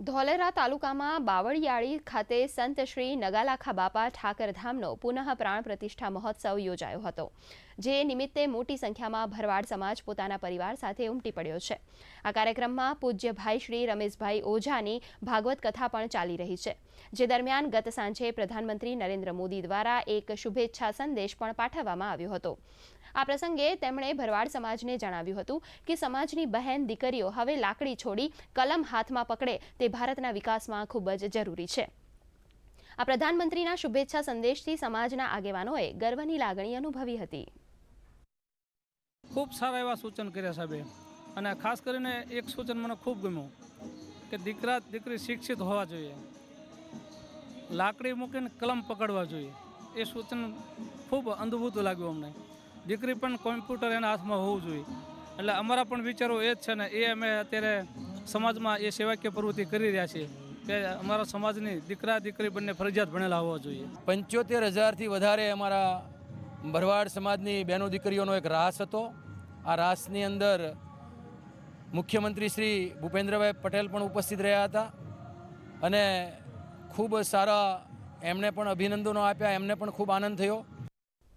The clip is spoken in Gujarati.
ધોલેરા તાલુકામાં બાવળિયાળી ખાતે સંત શ્રી નગાલાખા બાપા ઠાકરધામનો પુનઃ પ્રાણ પ્રતિષ્ઠા મહોત્સવ યોજાયો હતો, જે નિમિત્તે મોટી સંખ્યામાં ભરવાડ સમાજ પોતાના પરિવાર સાથે ઉમટી પડ્યો છે. આ કાર્યક્રમમાં પૂજ્ય ભાઈ શ્રી રમેશભાઈ ઓઝાની ભાગવત કથા પણ ચાલી રહી છે, જે દરમિયાન ગત સાંજે પ્રધાનમંત્રી નરેન્દ્ર મોદી દ્વારા એક શુભેચ્છા સંદેશ પણ પાઠવવામાં આવ્યો હતો. આ પ્રસંગે તેમણે ભરવાડ સમાજને જણાવ્યું હતું કે સમાજની બહેન દીકરીઓ હવે લાકડી છોડી કલમ હાથમાં પકડે તે ભારતના વિકાસમાં ખૂબ જ જરૂરી છે. આ પ્રધાનમંત્રીના શુભેચ્છા સંદેશથી સમાજના આગેવાનોએ ગર્વની લાગણી અનુભવી હતી. ખૂબ સારા એવા સૂચન કર્યા સાહેબે. અને ખાસ કરીને એક સૂચન મને ખૂબ ગમ્યું કે દીકરા દીકરી શિક્ષિત હોવા જોઈએ. લાકડી મૂકીને કલમ પકડવા જોઈએ. એ સૂચન ખૂબ અંધભૂત લાગ્યું અમને. દીકરી પણ કોમ્પ્યુટર એના હાથમાં હોવું જોઈએ. એટલે અમારા પણ વિચારો એ જ છે ને, એ અમે અત્યારે સમાજમાં એ સેવાકીય પ્રવૃત્તિ કરી રહ્યા છીએ કે અમારા સમાજની દીકરા દીકરી બંને ફરજિયાત ભણેલા હોવા જોઈએ. પંચોતેર હજારથી વધારે અમારા ભરવાડ સમાજની બહેનો દીકરીઓનો એક રાસ હતો. આ રાસની અંદર મુખ્યમંત્રી શ્રી ભૂપેન્દ્રભાઈ પટેલ પણ ઉપસ્થિત રહ્યા હતા અને ખૂબ સારા એમણે પણ અભિનંદનો આપ્યા, એમને પણ ખૂબ આનંદ થયો.